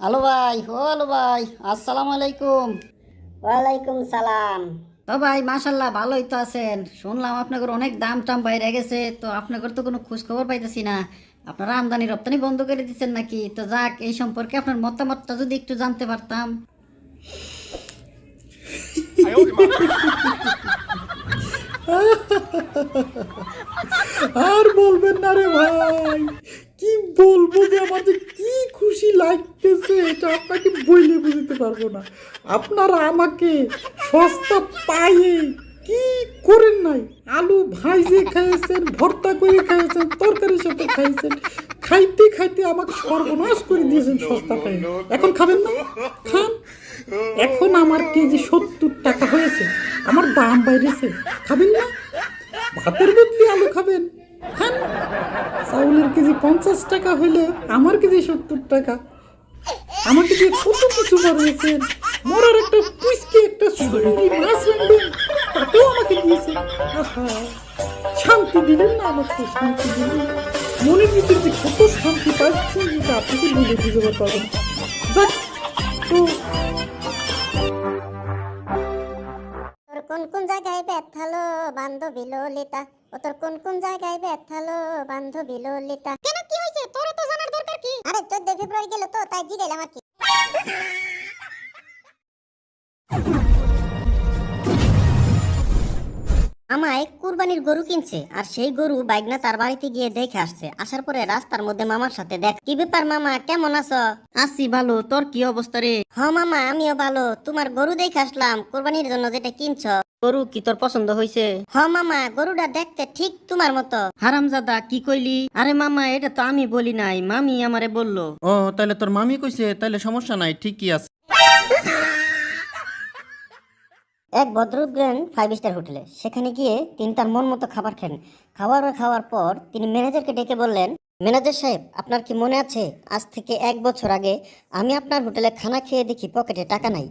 Hello ভাই ও hello ভাই আসসালামু আলাইকুম। ওয়ালাইকুম সালাম। তো ভাই মাশাল্লাহ ভালোই তো আছেন। শুনলাম আপনাদের অনেক দাম টাম বাইরে গেছে তো আপনাদের তো কোনো খোঁজ খবর পাইতেছি না। আপনারা আমদানি রপ্তানি বন্ধ করে দিচ্ছেন নাকি? তো যাক এই সম্পর্কে আপনার মতামতটা যদি একটু জানতে পারতাম। আর বলবেন না রে ভাই। কি বলব যে আমার যে কি খুশি লাগতেছে এটা আপনাকে বইলে বুঝতে পারব না। আপনারা আমাকে সস্তা পায়ে কি করেন নাই? আলু ভাইজে খাইয়েছেন, ভর্তা করে খাইয়েছেন, তরকারির সাথে খাইয়েছেন, খাইতে খাইতে আমাকে সর্বনাশ করে দিয়েছেন সস্তা পায়ে। এখন খাবেন না? খান। এখন আমার কেজি সত্তর টাকা হয়েছে, আমার দাম বাইরেছে খাবেন না? ভাতের বদলে আলু খাবেন। খান চাউলের কেজি পঞ্চাশ টাকা হইলে আমার কেজি সত্তর টাকা। আমাকে দিয়ে কত কিছু বানিয়েছেন? মরার একটা পুইসকে একটা সুন্দরী মাছ রাখবেন আমাকে দিয়েছে শান্তি দিলেন না আমাকে, শান্তি দিলেন মনের ভিতরে যে কত শান্তি পাচ্ছি আপনাকে বলে বুঝতে পারবেন। যাক, তো কোন কোন জায়গায় ব্যথালো বান্ধবী ললিতা? ও তোর কোন কোন জায়গায় ব্যথালো বান্ধবী ললিতা? কেন কি হয়েছে? তোর তো জানার দরকার কি? আরে চোদ্দ ফেব্রুয়ারি গেল তো তাই জিগাইলাম আর কি। মামাই কুরবানির গরু কিনছে আর সেই গরু বাইকনা তার বাড়িতে গিয়ে দেখে আসছে। আসার পরে রাস্তার মধ্যে মামার সাথে দেখ। কি ব্যাপার মামা কেমন আছো? আসি ভালো তোর কি অবস্থা রে? হ মামা আমিও ভালো। তোমার গরু দেখে আসলাম কোরবানির জন্য যেটা কিনছো। গরু কি তোর পছন্দ হয়েছে হ মামা গরুটা দেখতে ঠিক তোমার মতো। হারামজাদা কি কইলি? আরে মামা এটা তো আমি বলি নাই মামি আমারে বলল। ও তাহলে তোর মামি কইছে তাহলে সমস্যা নাই ঠিকই আছে। এক ভদ্রলোক গেলেন ফাইভ স্টার হোটেলে। সেখানে গিয়ে তিনি তার মন মতো খাবার খেলেন। খাবার খাওয়ার পর তিনি ম্যানেজারকে ডেকে বললেন ম্যানেজার সাহেব আপনার কি মনে আছে আজ থেকে এক বছর আগে আমি আপনার হোটেলে খানা খেয়ে দেখি পকেটে টাকা নাই।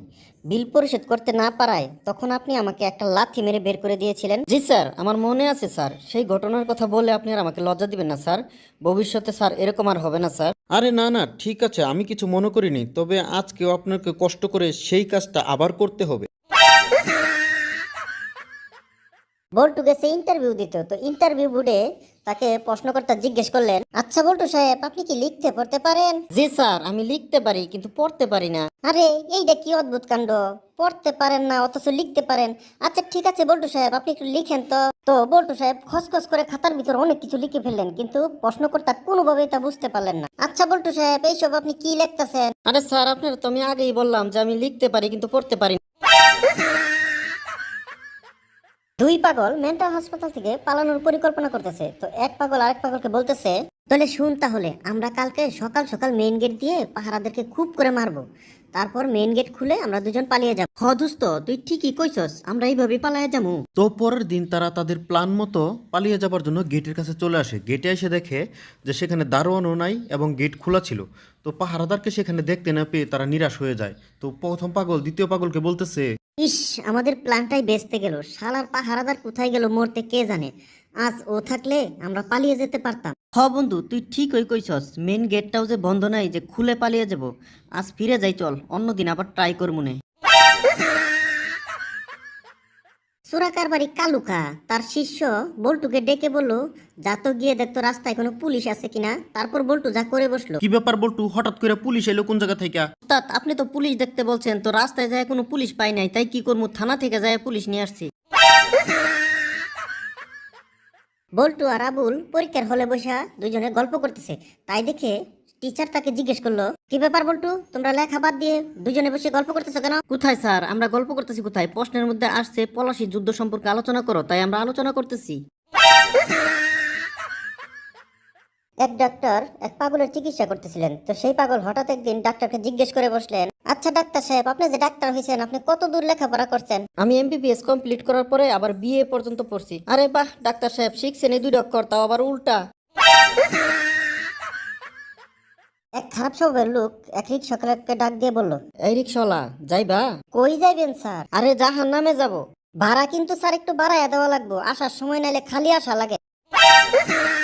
বিল পরিশোধ করতে না পারায় তখন আপনি আমাকে একটা লাথি মেরে বের করে দিয়েছিলেন? জি স্যার আমার মনে আছে স্যার। সেই ঘটনার কথা বলে আপনি আর আমাকে লজ্জা দিবেন না স্যার। ভবিষ্যতে স্যার এরকম আর হবে না স্যার। আরে না না ঠিক আছে আমি কিছু মনে করিনি। তবে আজকেও আপনাকে কষ্ট করে সেই কাজটা আবার করতে হবে। বল্টু গেছে ইন্টারভিউ দিতে। তো ইন্টারভিউ বুডে তাকে প্রশ্নকর্তা জিজ্ঞেস করলেন আচ্ছা বল্টু সাহেব আপনি কি লিখতে পড়তে পারেন? জি স্যার আমি লিখতে পারি কিন্তু পড়তে পারি না। আরে এইটা কি অদ্ভুত কাণ্ড? পড়তে পারেন না অথচ লিখতে পারেন। আচ্ছা ঠিক আছে বল্টু সাহেব আপনি একটু লিখেন তো। তো বল্টু সাহেব খসখস করে খাতার ভিতর অনেক কিছু লিখে ফেললেন কিন্তু প্রশ্নকর্তা কোনোভাবেই তা বুঝতে পারলেন না। আচ্ছা বল্টু সাহেব এইসব আপনি কি লিখতেছেন? আরে স্যার আপনার তো আমি আগেই বললাম যে আমি লিখতে পারি কিন্তু পড়তে পারি দুই পাগল মেন্টাল হাসপাতাল থেকে পালানোর পরিকল্পনা করতেছে। তো এক পাগল আরেক পাগলকে বলতেছে, তাহলে শুন তাহলে, আমরা কালকে সকাল সকাল মেইন গেট দিয়ে পাহারাদেরকে খুব করে মারবো। তারপর মেইন গেট খুলে আমরা দুজন পালিয়ে যাব। হ দোস্ত, তুই ঠিকই কইছস, আমরা এইভাবে পালায় যাব তো পরের দিন তারা তাদের প্ল্যান মতো পালিয়ে যাবার জন্য গেটের কাছে চলে আসে। গেটে এসে দেখে যে সেখানে দারোয়ানও নাই এবং গেট খোলা ছিল। তো পাহারাদারকে সেখানে দেখতে না পেয়ে তারা নিরাশ হয়ে যায়। তো প্রথম পাগল দ্বিতীয় পাগলকে বলতেছে ইস, আমাদের প্ল্যানটাই বেচতে গেল। শালার পাহারাদার কোথায় গেল মরতে কে জানে? আজ ও থাকলে আমরা পালিয়ে যেতে পারতাম। হ বন্ধু, তুই ঠিক ওই কইছস মেন গেটটাও যে বন্ধ নাই, যে খুলে পালিয়ে যাব। আজ ফিরে যাই, চল, অন্যদিন আবার ট্রাই করব সুরাকার বাড়ি কালুকা। তার শিষ্য বল্টুকে ডেকে বলল যা তো গিয়ে দেখতো রাস্তায় কোনো পুলিশ আছে কিনা। তারপর বল্টু যা করে বসল। কি ব্যাপার বলটু? হঠাৎ করে পুলিশ এলো কোন জায়গা থেকে? উস্তাদ আপনি তো পুলিশ দেখতে বলছেন তো রাস্তায় যায় কোনো পুলিশ পাই নাই তাই কি করব? থানা থেকে যায় পুলিশ নিয়ে আসছি। বল্টু আর আবুল পরীক্ষার হলে বসা দুজনে গল্প করতেছে। তাই দেখে টিচার তাকে জিজ্ঞেস করল কি ব্যাপার বল্টু? তোমরা লেখা বাদ দিয়ে দুজনে বসে গল্প করতেছো কেন? কোথায় স্যার? আমরা গল্প করতেছি কোথায়? প্রশ্নের মধ্যে আসছে পলাশি যুদ্ধ সম্পর্কে আলোচনা করো তাই আমরা আলোচনা করতেছি। এক ডাক্তার এক পাগলের চিকিৎসা করতেছিলেন। তো সেই পাগল হঠাৎ একদিন ডাক্তারকে জিজ্ঞেস করে বসলেন আচ্ছা ডাক্তার সাহেব আপনি যে ডাক্তার হয়েছেন আপনি কত দূর লেখাপড়া করছেন? আমি এমবিবিএস কমপ্লিট করার পরে আবার বিএ পর্যন্ত পড়ছি। আরে বাহ ডাক্তার সাহেব শিখছেন এই দুই অক্ষর তাও আবার উল্টা। এক খারাপ স্বভাবের লোক এক রিক্সাকে ডাক দিয়ে বলল এই রিক্সাওয়ালা যাইবা? কই যাইবেন স্যার? আরে জাহান নামে যাব। ভাড়া কিন্তু স্যার একটু বাড়াইয়া দেওয়া লাগবো। আসার সময় নাইলে খালি আসা লাগে।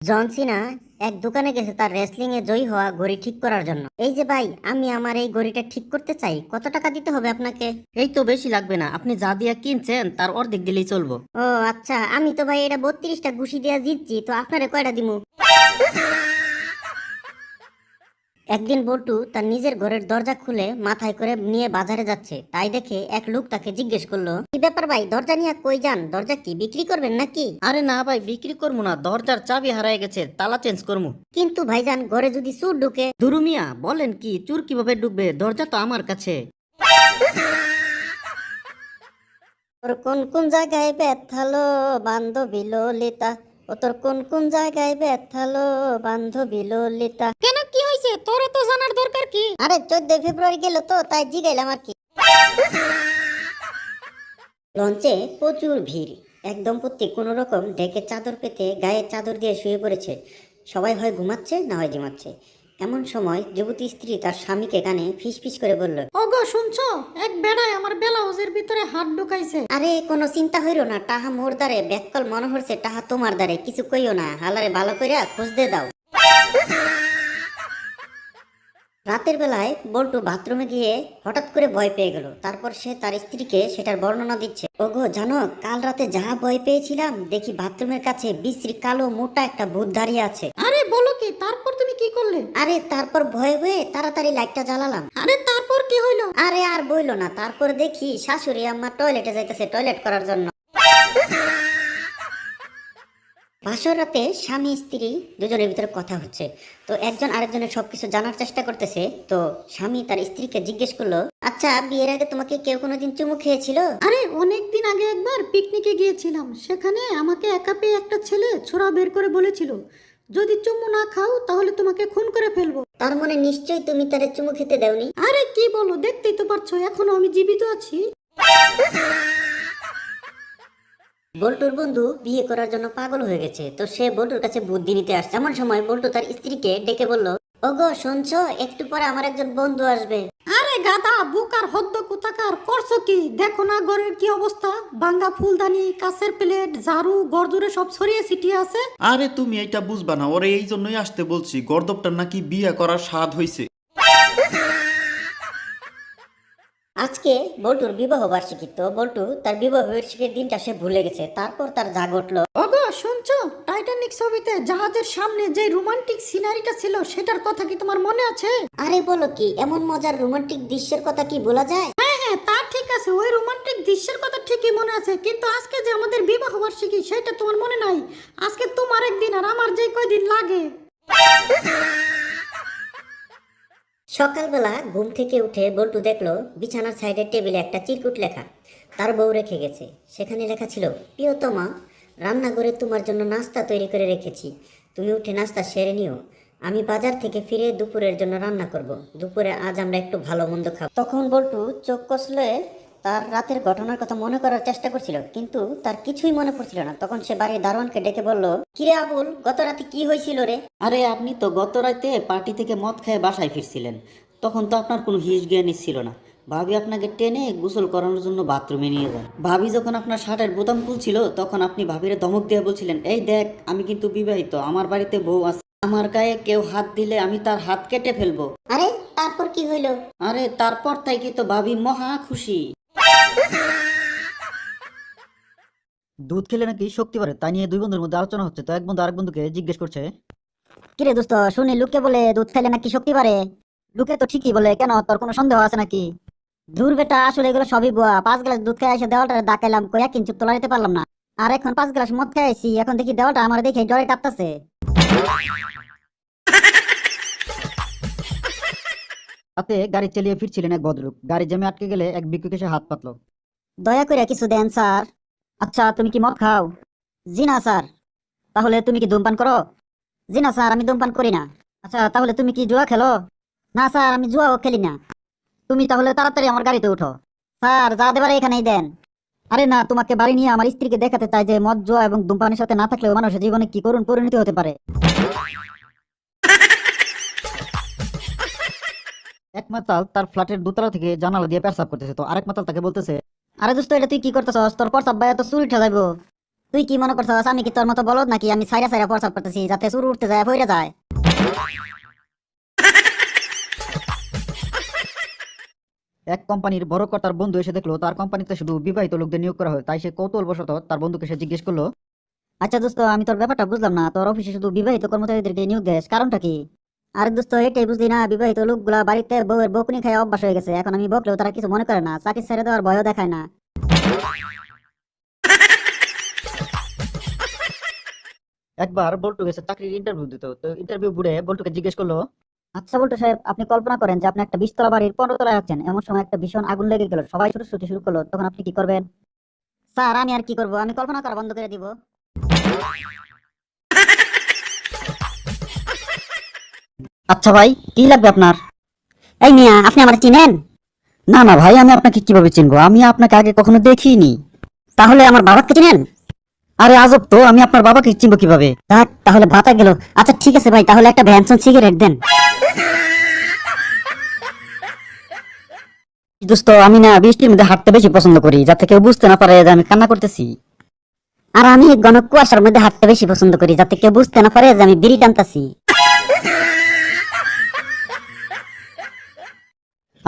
জন সিনা এক দোকানে গেছে তার রেসলিং এ জয়ী হওয়া ঘড়ি ঠিক করার জন্য। এই যে ভাই আমি আমার এই ঘড়িটা ঠিক করতে চাই। কত টাকা দিতে হবে আপনাকে? এই তো বেশি লাগবে না। আপনি যা দিয়া কিনছেন তার অর্ধেক দিলেই চলবো। ও আচ্ছা। আমি তো ভাই এটা বত্রিশটা ঘুষি দিয়া জিতছি তো আপনারে কয়টা দিমু? একদিন বল্টু তার নিজের ঘরের দরজা খুলে মাথায় করে নিয়ে বাজারে যাচ্ছে। তাই দেখে এক লোক তাকে জিজ্ঞেস করল কি ব্যাপার ভাই দরজা নিয়ে কই যান? দরজা কি বিক্রি করবেন নাকি? আরে না ভাই বিক্রি করব না দরজার চাবি হারায় গেছে তালা চেঞ্জ করব। কিন্তু ভাইজান ঘরে যদি চুর ঢুকে দুরুমিয়া বলেন কি চুর কীভাবে ডুববে দরজা তো আমার কাছে। তোর কোন কোন জায়গায় ব্যথালো বান্ধবী ললিতা? ও তোর কোন কোন জায়গায় ব্যথালো বান্ধবী ললিতা? কেন হয়েছে তোর তো জানার দরকার কি? আরে চোদ্দ ফেব্রুয়ারি গেল তো তাই জিগাইলাম আর কি। লঞ্চে প্রচুর ভিড়। এক দম্পতি কোনো রকম ডেকে চাদর পেতে গায়ে চাদর দিয়ে শুয়ে পড়েছে। সবাই হয় ঘুমাচ্ছে না হয় জিমাচ্ছে। এমন সময় যুবতী স্ত্রী তার স্বামীকে কানে ফিস ফিস করে বলল ওগো শুনছো? এক বেড়ায় আমার ব্লাউজের ভিতরে হাত ঢুকাইছে। আরে কোনো চিন্তা হইরো না টাহা মোর দ্বারে ব্যাককল মনে হচ্ছে টাহা তোমার দ্বারে কিছু কইও না। হালারে ভালো কইরা খোঁজ দে দাও। রাতের বেলায় বল্টু বাথরুমে গিয়ে হঠাৎ করে ভয় পেয়ে গেল। তারপর সে তার স্ত্রীকে সেটার বর্ণনা দিচ্ছে। ওগো জানো কাল রাতে যা ভয় পেয়েছিলাম দেখি বাথরুমের কাছে বিশ্রী কালো মোটা একটা ভূত দাঁড়িয়ে আছে। আরে বলো কি তারপর তুমি কি করলে? আরে তারপর ভয়ে হয়ে তাড়াতাড়ি লাইটটা জ্বালালাম। আরে তারপর কি হইল? আরে আর বইলো না। তারপর দেখি শাশুড়ি আম্মা টয়লেটে যাইতেছে টয়লেট করার জন্য। বাসর রাতে স্বামী স্ত্রী দুজনের ভিতরে কথা হচ্ছে। তো একজন আরেকজনের সবকিছু জানার চেষ্টা করতেছে। তো স্বামী তার স্ত্রীকে জিজ্ঞেস করল আচ্ছা বিয়ের আগে তোমাকে কেউ কোনোদিন চুমু খেয়েছিল? আরে অনেক দিন আগে একবার পিকনিকে গিয়েছিলাম। সেখানে আমাকে একা পেয়ে একটা ছেলে ছোড়া বের করে বলেছিল যদি চুমু না খাও তাহলে তোমাকে খুন করে ফেলব। তার মানে নিশ্চয়ই তুমি তারে চুমু খেতে দেওনি? আরে কি বলো? দেখতেই তো পারছ এখনও আমি জীবিত আছি। বল্টুর বন্ধু বিয়ে করার জন্য পাগল হয়ে গেছে। তো সে বল্টুর কাছে বুদ্ধি নিতে আসছে। এমন সময় বল্টু তার স্ত্রীকে ডেকে বলল ওগো শুনছো? একটু পরে আমার একজন বন্ধু আসবে। আরে গাদা বুকার হদ্দ কুতাকার করছ কি? দেখো না ঘরের কি অবস্থা। ভাঙ্গা ফুলদানি কাছের প্লেট ঝাড়ু গরজুরে সব ছড়িয়ে ছিটিয়ে আছে। আরে তুমি এটা বুঝবা না। ওরে এই জন্যই আসতে বলছি গর্দবটার নাকি বিয়ে করার স্বাদ হইছে। আজকে বল্টুর বিবাহ বার্ষিকী তো বল্টু তার বিবাহ বার্ষিকীর দিনটা সে ভুলে গেছে। তারপর তার জাগ উঠল। ওগো শুনছো? টাইটানিক ছবিতে জাহাজের সামনে যে রোমান্টিক সিনারিটা ছিল সেটার কথা কি তোমার মনে আছে? আরে বলো কি এমন মজার রোমান্টিক দৃশ্যের কথা কি বলা যায়? হ্যাঁ হ্যাঁ তা ঠিক আছে ওই রোমান্টিক দৃশ্যের কথা ঠিকই মনে আছে কিন্তু আজকে যে আমাদের বিবাহ বার্ষিকী সেটা তোমার মনে নাই? আজকে তোমার একদিন আর আমার যে কয়দিন লাগে? সকালবেলা ঘুম থেকে উঠে বল্টু দেখল বিছানার সাইডের টেবিলে একটা চিরকুট লেখা। তার বউ রেখে গেছে। সেখানে লেখা ছিল, প্রিয়তমা, রান্নাঘরে তোমার জন্য নাস্তা তৈরি করে রেখেছি। তুমি উঠে নাস্তা সেরে নিও। আমি বাজার থেকে ফিরে দুপুরের জন্য রান্না করব। দুপুরে আজ আমরা একটু ভালো মন্দ খাব। তখন বল্টু চোখ কষলে তার রাতের ঘটনার কথা মনে করার চেষ্টা করছিল কিন্তু তার কিছুই মনে পড়ছিল না। তখন সে বাড়ির দারোয়ানকে ডেকে বলল কিরে আবুল গত রাতে কি হয়েছিল রে? আরে আপনি তো গত রাতে পার্টি থেকে মদ খেয়ে বাসায় ফিরছিলেন। তখন তো আপনার কোনো হিস জ্ঞানই ছিল না। ভাবি আপনাকে টেনে গোসল করানোর জন্য বাথরুমে নিয়ে যান ভাবি যখন আপনার শার্টের বোতাম খুলছিল তখন আপনি ভাবিরে ধমক দিয়ে বলছিলেন এই দেখ আমি কিন্তু বিবাহিত আমার বাড়িতে বউ আছে। আমার গায়ে কেউ হাত দিলে আমি তার হাত কেটে ফেলব। আরে তারপর কি হইল? আরে তারপর থেকে তো ভাবি মহা খুশি। দুধ খেলে নাকি শক্তি বাড়ে তাই নিয়ে দুই বন্ধুর মধ্যে আলোচনা হচ্ছে, তো এক বন্ধু আরেক বন্ধুকে জিজ্ঞেস করছে। কিরে দোস্ত, শুনি, লোকে বলে দুধ খেলে নাকি শক্তি বাড়ে? লোকে তো ঠিকই বলে, কেন? তোর কোনো সন্দেহ আছে নাকি? দূর বেটা, আসলে এগুলো সবই বুয়া পাঁচ গ্লাস দুধ খেয়ে এসে দেওয়ালটা দাকাইলাম কই এক ইঞ্চি তোলা নিতে পারলাম না। আর এখন পাঁচ গ্লাস মদ খেয়ে এখন দেখি দেওয়ালটা আমার দেখে জ্বরে কাঁপতাছে। তাতে গাড়ি চালিয়ে ফিরছিলেন এক ভদ্রলোক। গাড়ি জ্যামে আটকে গেলে এক ভিক্ষুক এসে হাত পাতলো। দয়া করে কিছু দেন, স্যার। আচ্ছা তুমি কি মদ খাও? জি না, স্যার। তাহলে তুমি কি ধূমপান করো? জি না, স্যার, আমি ধূমপান করি না। আচ্ছা তাহলে তুমি কি জুয়া খেলো? না, স্যার, আমি জুয়াও খেলি না। তুমি তাহলে তাড়াতাড়ি আমার গাড়িতে উঠো। স্যার, যা দেবার এখানেই দেন। আরে না, তোমাকে বাড়ি নিয়ে আমার স্ত্রীকে দেখাতে চাই যে মদ, জুয়া এবং ধূমপানের সাথে না থাকলেও মানুষের জীবনে কি করুন পরিণতি হতে পারে। এক মাতাল তার ফ্ল্যাটের দোতলা থেকে জানালা দিয়ে পেশাব করতেছে। তো আরেক মাতাল তাকে বলতেছে, আরে দোস্ত, এটা তুই কি করতেছস? তোর প্রস্তাব ভাই তো চুরি উঠে যাইবো। তুই কি মনে করছস আমি কি তোর মতো বলদ নাকি? আমি সাইরা সাইরা প্রস্তাব করতেছি যাতে শুরু উঠতে যায় পড়ে যায়। এক কোম্পানির বড় কর্তার বন্ধু এসে দেখল, তার কোম্পানিতে শুধু বিবাহিত লোকদের নিয়োগ করা হয়। তাই সে কৌতূহলবশত তার বন্ধুকে সে জিজ্ঞেস করল আচ্ছা দোস্ত, আমি তোর ব্যাপারটা বুঝলাম না। তোর অফিসে শুধু বিবাহিত কর্মচারীদেরকে নিয়োগ দেয়, কারণটা কি? আরে দোস্ত এটাই বুঝলি না বিবাহিত লোকগুলা বাড়িতে বউয়ের বকুনি খায় অভ্যাস হয়ে গেছে। এখন আমি বকলেও তারা কিছু মনে করে না চাকরি ছেড়ে দেওয়ার ভয়ও দেখায় না। একবার বল্টু গেছে চাকরির ইন্টারভিউ দিত তো ইন্টারভিউ বুড়ে বল্টুকে জিজ্ঞেস করল আচ্ছা বলতো সাহেব আপনি কল্পনা করেন যে আপনি একটা বিশতলা বাড়ির পনেরো তলায় আছেন এমন সময় একটা ভীষণ আগুন লেগে গেল সবাই ছোট ছুটি শুরু করল তখন আপনি কি করবেন? স্যার আমি আর কি করব? আমি কল্পনা করা বন্ধ করে দিব। আচ্ছা ভাই কি লাগবে আপনার? এই মিয়া আপনি আমার চিনেন? না না ভাই আমি আপনাকে কীভাবে চিনবো? আমি আপনাকে আগে কখনো দেখিনি। তাহলে আমার বাবাকে চিনেন? আরে আজব তো আমি আপনার বাবাকে চিনবো কীভাবে? থাক তাহলে ভাতা গেল। আচ্ছা ঠিক আছে ভাই তাহলে একটা ভ্যানসন সিগারেট দেন। দোস্ত আমি না বৃষ্টির মধ্যে হাঁটতে বেশি পছন্দ করি যাতে কেউ বুঝতে না পারে যে আমি কান্না করতেছি। আর আমি ঘন কুয়াশার মধ্যে হাঁটতে বেশি পছন্দ করি যাতে কেউ বুঝতে না পারে যে আমি বিড়ি টানতাছি।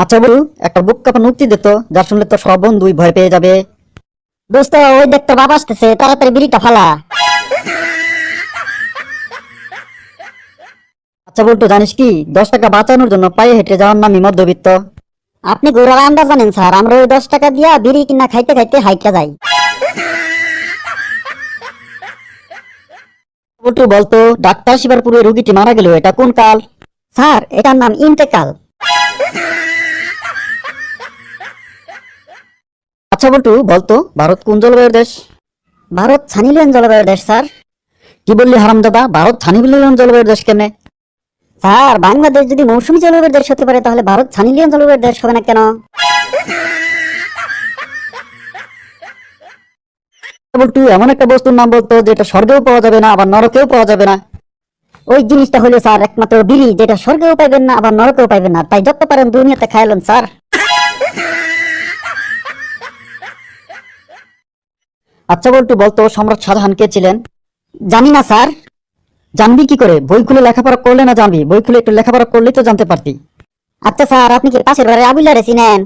আচ্ছা বলু, একটা বুক কাপা উক্তি দিত যা শুনলে তো সব বন্ধুই ভয় পেয়ে যাবে। দোস্ত, ওই দেখ তোর বাবা আসতেছে, তাড়াতাড়ি বিড়িটা ফালা। আচ্ছা বলতো, জানিস কি, দশ টাকা বাঁচানোর জন্য পায়ে হেঁটে যাওয়ার নামই মধ্যবিত্ত। আপনি ঘোরার আন্দাজ জানেন, স্যার, আমরা ওই দশ টাকা দিয়া বিড়ি কিনা খাইতে খাইতে হাইটা যাই। বলতো, ডাক্তার শিবারপুরে রুগীটি মারা গেল, এটা কোন কাল? স্যার, এটার নাম ইন্তেকাল। আচ্ছা বলটু বলতো ভারত কোন জলবায়ুর দেশ? ভারত ছানিলেন জলবায়ুর দেশ স্যার। কি বললি হারামদাদা ভারত ছানিবিলিয়ন জলবায়ুর দেশ কেনে? স্যার বাংলাদেশ যদি মৌসুমী জলবায়ুর দেশ হতে পারে তাহলে ভারত ছানিলিয়ন জলবায়ুর দেশ হবে না কেন? বলটু এমন একটা বস্তুর নাম বলতো যেটা স্বর্গেও পাওয়া যাবে না আবার নরকেও পাওয়া যাবে না। ওই জিনিসটা হলো স্যার একমাত্র বিড়ি যেটা স্বর্গেও পাইবেন না আবার নরকেও পাইবেন না। তাই যত পারেন দুনিয়াতে খাইলেন স্যার। আচ্ছা বলটু, বলতো, সম্রাট শাহজাহান কে ছিলেন? জানি না, স্যার। জানবি কি করে? বই খুলে লেখাপড়া করলে না জানবি? বই খুলে একটু লেখাপড়া করলেই তো জানতে পারতি। আচ্ছা স্যার, আপনি কি পাশের বাড়ি আবুল্লারে চিনেন?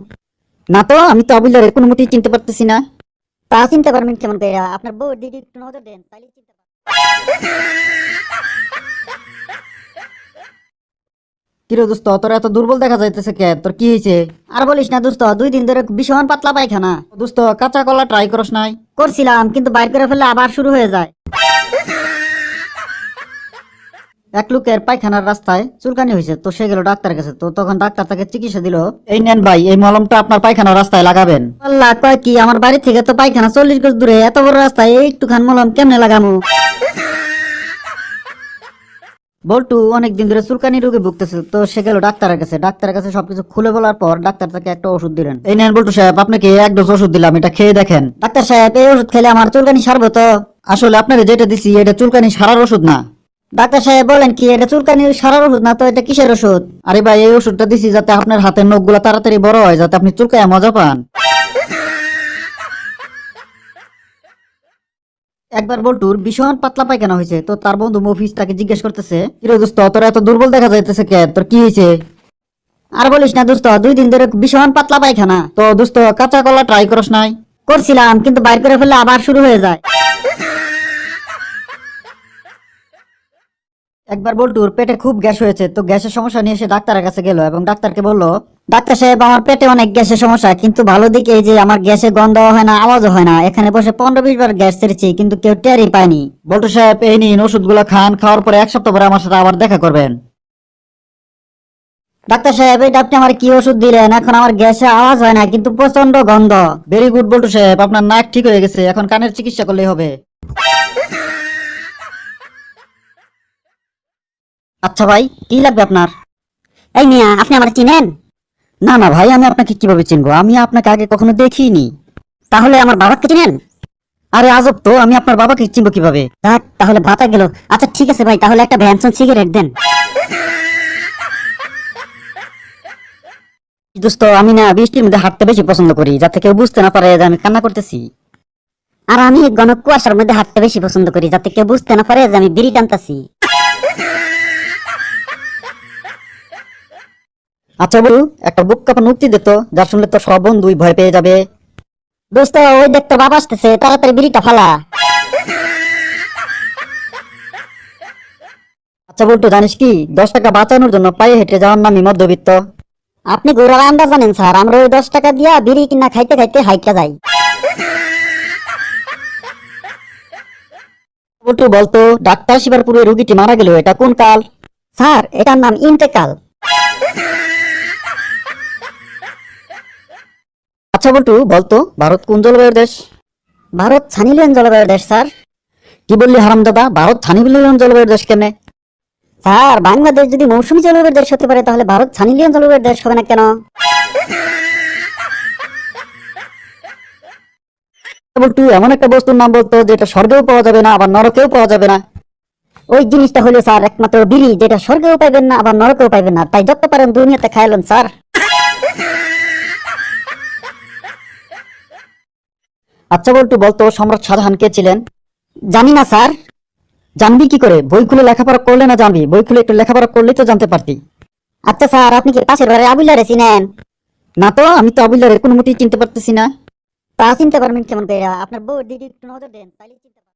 না তো, আমি তো আবুল্লারের কোনো মতেই চিনতে পারতেছি না। তা চিনতে পারবেন কেমন করে আপনার বউ দিদি একটু নজর দেন তাহলে চিনতে কিরে দোস্ত, তোর এত দুর্বল দেখা যাইতেছে কে? তোর কি হয়েছে আর বলিস না দোস্ত, দুই দিন ধরে ভীষণ পাতলা পায়খানা। দোস্ত, কাঁচা কলা ট্রাই করস নাই। করছিলাম, কিন্তু বাইর করে ফেললে আবার শুরু হয়ে যায়। এক লোকের পায়খানার রাস্তায় চুলকানি হয়েছে তো সে গেল ডাক্তারের কাছে। তো তখন ডাক্তার তাকে চিকিৎসা দিল, এই নেন ভাই, এই মলমটা আপনার পায়খানার রাস্তায় লাগাবেন। আল্লাহ কয় কি, আমার বাড়ি থেকে তো পায়খানা চল্লিশ গজ দূরে, এত বড় রাস্তায় একটুখান মলম কেমনে লাগামু? বল্টু অনেকদিন ধরে চুলকানি রোগে ভুগতেছে, তো সে গেল ডাক্তারের কাছে। ডাক্তারের কাছে সবকিছু খুলে বলার পর ডাক্তার তাকে একটা ওষুধ দিলেন। এই নেন বল্টু সাহেব, আপনাকে এক ডোজ ওষুধ দিলাম, এটা খেয়ে দেখেন। ডাক্তার সাহেব, এই ওষুধ খেলে আমার চুলকানি সারবো তো? আসলে আপনাকে যেটা দিছি, এটা চুলকানি সারার ওষুধ না। ডাক্তার সাহেব বলেন কি, এটা চুলকানি সারার ওষুধ না, তো এটা কিসের ওষুধ? আরে ভাই, এই ওষুধটা দিছি যাতে আপনার হাতের নখগুলো তাড়াতাড়ি বড় হয়, যাতে আপনি চুলকায় মজা পান। একবার বল্টুর ভীষণ পাতলা পায়খানা হয়েছে, তো তার বন্ধু মফিস তাকে জিজ্ঞেস করতেছে কিরে দোস্ত, তোর এত দুর্বল দেখা যাইতেছে কে? তোর কি হয়েছে? আর বলিস না দোস্ত, দুই দিন ধরে ভীষণ পাতলা পায়খানা। তো দোস্ত, কাঁচা কলা ট্রাই করস নাই? করছিলাম, কিন্তু বাইর করে ফেললে আবার শুরু হয়ে যায়। একবার বল্টুর পেটে খুব গ্যাস হয়েছে, তো গ্যাসের সমস্যা নিয়ে সে ডাক্তারের কাছে গেল এবং ডাক্তারকে বলল ডাক্তার সাহেব আমার পেটে অনেক গ্যাসের সমস্যা কিন্তু ভালো দিকে এই যে আমার গ্যাসে গন্ধ হয় না আওয়াজও হয় না। এখানে বসে পনেরো বিশ বার গ্যাস ছেড়েছি কিন্তু কেউ টেরই পায়নি। বল্টু সাহেব এই নিন ওষুধগুলো খান খাওয়ার পরে এক সপ্তাহ পরে আমার সাথে আবার দেখা করবেন। ডাক্তার সাহেব এটা আপনি আমার কি ওষুধ দিলেন? এখন আমার গ্যাসে আওয়াজ হয় না কিন্তু প্রচণ্ড গন্ধ। ভেরি গুড বল্টু সাহেব আপনার নাক ঠিক হয়ে গেছে এখন কানের চিকিৎসা করলেই হবে। আচ্ছা ভাই কি লাগবে আপনার? এই মিয়া আপনি আমার চিনেন? না না, ভাই, আমি আপনাকে কীভাবে চিনবো? আমি আপনাকে আগে কখনো দেখিনি। তাহলে আমার বাবাকে চিনেন? আরে আজব তো, আমি আপনার বাবাকে চিনবো কীভাবে? তাহলে ভাতা গেল। আচ্ছা ঠিক আছে ভাই, তাহলে একটা ভ্যানসন সিগারেট দেন। দোস্ত, আমি না বৃষ্টির মধ্যে হাঁটতে বেশি পছন্দ করি, যাতে কেউ বুঝতে না পারে যে আমি কান্না করতেছি। আর আমি ঘন কুয়াশার মধ্যে হাঁটতে বেশি পছন্দ করি, যাতে কেউ বুঝতে না পারে যে আমি বিড়ি টানতাছি। আচ্ছা বলু, একটা বুক কাপড় মুক্তি দিত যা শুনলে তো সব বন্ধুই ভয় পেয়ে যাবে। দোস্ত, ওই দেখ তোর বাবা আসতেছে, তাড়াতাড়ি বিড়িটা ফালা। আচ্ছা বলতো, জানিস কি, দশ টাকা বাঁচানোর জন্য পায়ে হেঁটে যাওয়ার নামই মধ্যবিত্ত। আপনি গৌরব আন্দাজ জানেন, স্যার, আমরা ওই দশ টাকা দিয়া বিড়ি কিনা খাইতে খাইতে হাইটটা যাই। বলতো, ডাক্তার শিবারপুরে রুগীটি মারা গেল, এটা কোন কাল? স্যার, এটার নাম ইন্তেকাল। আচ্ছা বলটু বলতো, ভারত কোন জলবায়ুর দেশ? ভারত ছানিলেন জলবায়ুর দেশ, স্যার। কি বললি হারাম দাদা, ভারত ছানি বিলিয়ন জলবায়ুর দেশ কেমনে? স্যার, বাংলাদেশ যদি মৌসুমী জলবায়ুর দেশ হতে পারে, তাহলে ভারত ছানিলিয়ন জলবায়ুর দেশ হবে না কেন? বলটু এমন একটা বস্তুর নাম বলতো, যেটা স্বর্গেও পাওয়া যাবে না, আবার নরকেও পাওয়া যাবে না। ওই জিনিসটা হলো, স্যার, একমাত্র বিড়ি, যেটা স্বর্গেও পাইবেন না, আবার নরকেও পাইবেন না। তাই যত পারেন দুনিয়াতে খাইলেন স্যার। আচ্ছা বলটু বলতো সম্রাট শাহজাহান কে ছিলেন? জানি না, স্যার। জানবি কি করে? বই খুলে লেখাপড়া করলে না জানবি? বই খুলে একটু লেখাপড়া করলেই তো জানতে পারতি। আচ্ছা স্যার, আপনি কি পাশের ঘরে আবুল্লারে চিনেন? না তো, আমি তো আবুল্লারের কোনো মতেই চিনতে পারতেছি না। তা চিনতে পারবেন কেমন করে? আপনার বউ দিদি একটু নজর দেন তাহলে পারবেন।